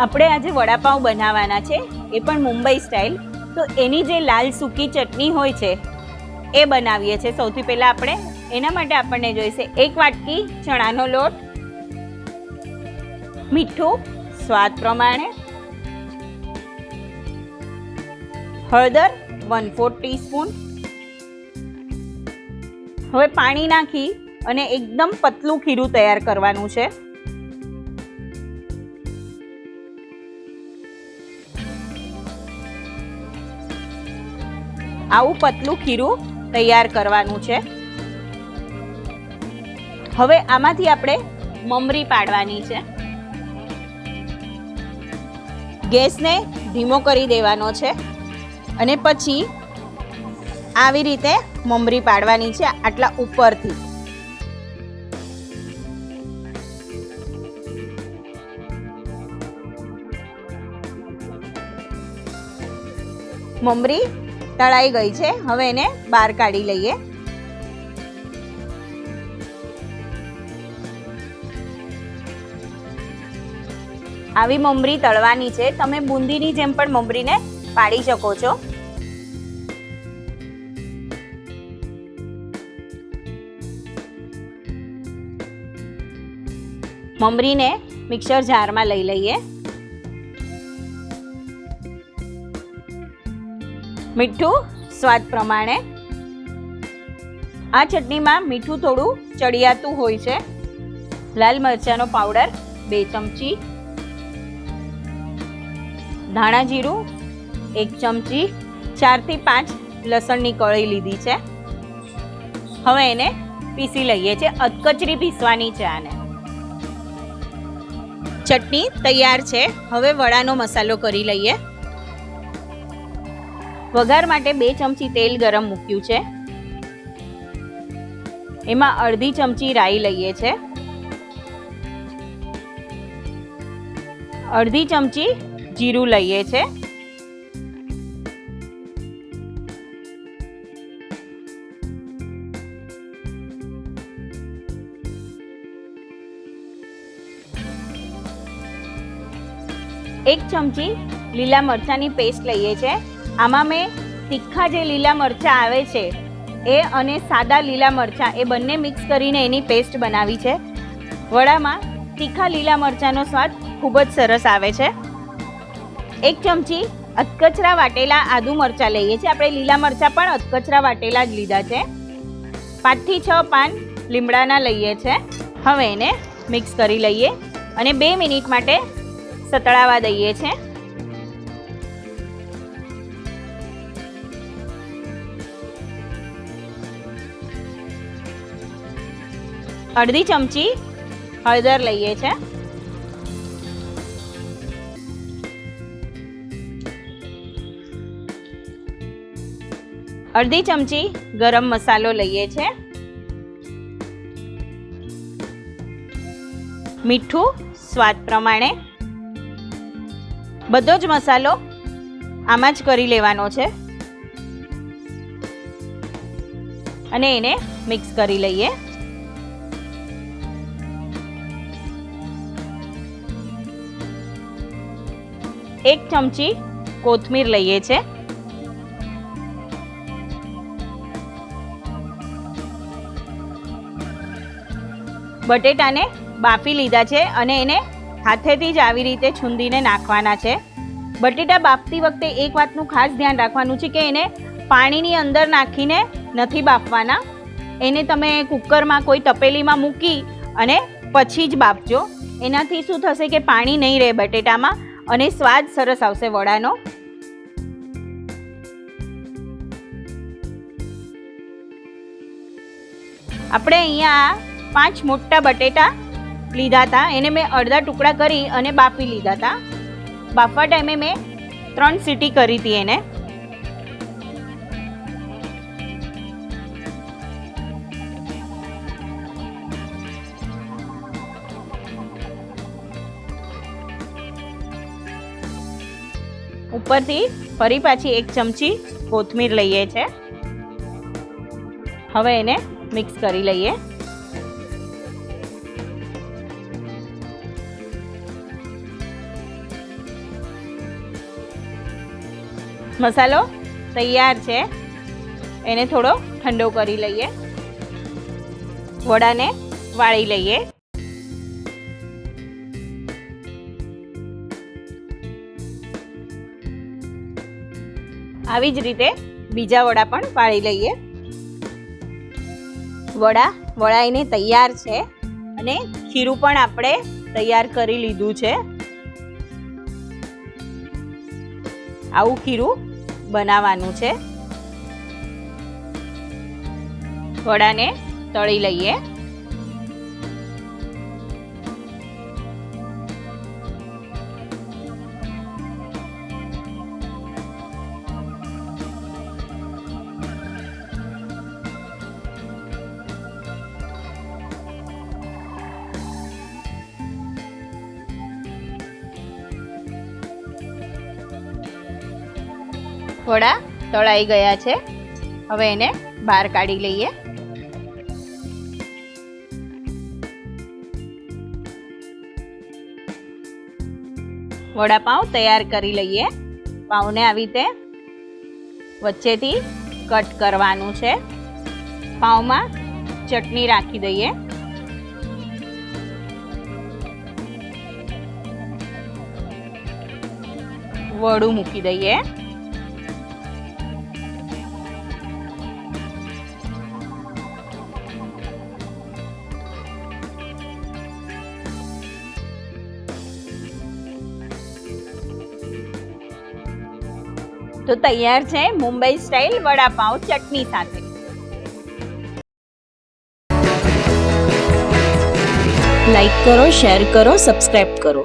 આપણે આજે વડાપાઉં બનાવવાના છે, એ પણ મુંબઈ સ્ટાઇલ તો એની જે લાલ સૂકી ચટણી હોય છે, એ બનાવીએ છીએ. સૌથી પહેલાં આપણે એના માટે આપણને જોઈશે એક વાટકી ચણાનો લોટ, મીઠું સ્વાદ પ્રમાણે, હળદર વન ફોર ટીસ્પૂન હવે પાણી નાખી અને એકદમ પતલું ખીરું તૈયાર કરવાનું છે. આવું પતલું ખીરું તૈયાર કરવાનું છે. હવે આમાંથી આપણે મમરી પાડવાની છે. ગેસને ધીમો કરી દેવાનો છે અને પછી આવી રીતે મમરી પાડવાની છે આટલા ઉપરથી. મમરી તળાઈ ગઈ છે. હવે એને બહાર કાઢી લઈએ. આવી મમરી તળવાની છે. તમે બુંદીની જેમ પણ મમરીને પાડી શકો છો. મમરીને મિક્સર જારમાં લઈ લઈએ. મીઠું સ્વાદ પ્રમાણે. આ ચટણીમાં મીઠું થોડું ચડિયાતું હોય છે. લાલ મરચાંનો પાવડર બે ચમચી. ધાણા જીરું એક ચમચી. ચારથી પાંચ લસણની કળી લીધી છે. હવે એને પીસી લઈએ છીએ. અધકચરી પીસવાની છે આને. ચટણી તૈયાર છે. હવે વડાનો મસાલો કરી લઈએ. વઘાર માટે બે ચમચી તેલ ગરમ મૂક્યું છે. એમાં અડધી ચમચી રાઈ લઈએ છે. અડધી ચમચી જીરું લઈએ છે. એક ચમચી લીલા મરચાંની પેસ્ટ લઈએ છે. આમાં મેં તીખા જે લીલા મરચાં આવે છે, એ અને સાદા લીલા મરચાં, એ બંને મિક્સ કરીને એની પેસ્ટ બનાવી છે. વડામાં તીખા લીલા મરચાંનો સ્વાદ ખૂબ જ સરસ આવે છે. એક ચમચી અધકચરા વાટેલા આદુ મરચાં લઈએ છીએ. આપણે લીલા મરચાં પણ અધકચરા વાટેલા જ લીધા છે. પાંચથી છ પાન લીમડાના લઈએ છે. હવે એને મિક્સ કરી લઈએ અને બે મિનિટ માટે સતળાવા દઈએ છે. અડધી ચમચી હળદર લઈએ છે. અડધી ચમચી ગરમ મસાલો લઈએ છે. મીઠું સ્વાદ પ્રમાણે. બધો જ મસાલો આમાં જ કરી લેવાનો છે. અને એને મિક્સ કરી લઈએ. એક ચમચી કોથમીર લઈએ છે. બટેટાને બાફી લીધા છે અને એને હાથેથી જ આવી રીતે છૂંદીને નાખવાના છે. બટેટા બાફતી વખતે એક વાતનું ખાસ ધ્યાન રાખવાનું છે કે એને પાણીની અંદર નાખીને નથી બાફવાના. એને તમે કુકરમાં કોઈ તપેલીમાં મૂકી અને પછી જ બાફજો. એનાથી શું થશે કે પાણી નહીં રહે બટેટામાં. અને સ્વાદ સરસ આવશે વડાનો. આપણે અહીંયા પાંચ મોટા બટેટા લીધા હતા. એને મેં અડધા ટુકડા કરી અને બાફી લીધા હતા. બાફવા ટાઈમે મેં ત્રણ સીટી કરી હતી એને. ઉપરથી ફરી પાછી એક ચમચી કોથમીર લઈએ છીએ હવે એને મિક્સ કરી લઈએ. મસાલો તૈયાર છે. એને થોડો ઠંડો કરી લઈએ. વડાને વાળી લઈએ. આવી જ રીતે બીજા વડા પણ પાળી લઈએ. વડા વળાઈને તૈયાર છે અને ખીરું પણ આપણે તૈયાર કરી લીધું છે. આવું ખીરું બનાવવાનું છે. વડાને તળી લઈએ. વડા તળાઈ ગયા છે. હવે એને બહાર કાઢી લઈએ. વડાપાઉં તૈયાર કરી લઈએ. પાઉંને આવી રીતે વચ્ચેથી કટ કરવાનું છે. પાઉંમાં ચટણી રાખી દઈએ. વડું મૂકી દઈએ. તો તૈયાર છે મુંબઈ સ્ટાઇલ વડાપાઉં ચટણી સાથે. લાઈક કરો શેર કરો સબસ્ક્રાઇબ કરો.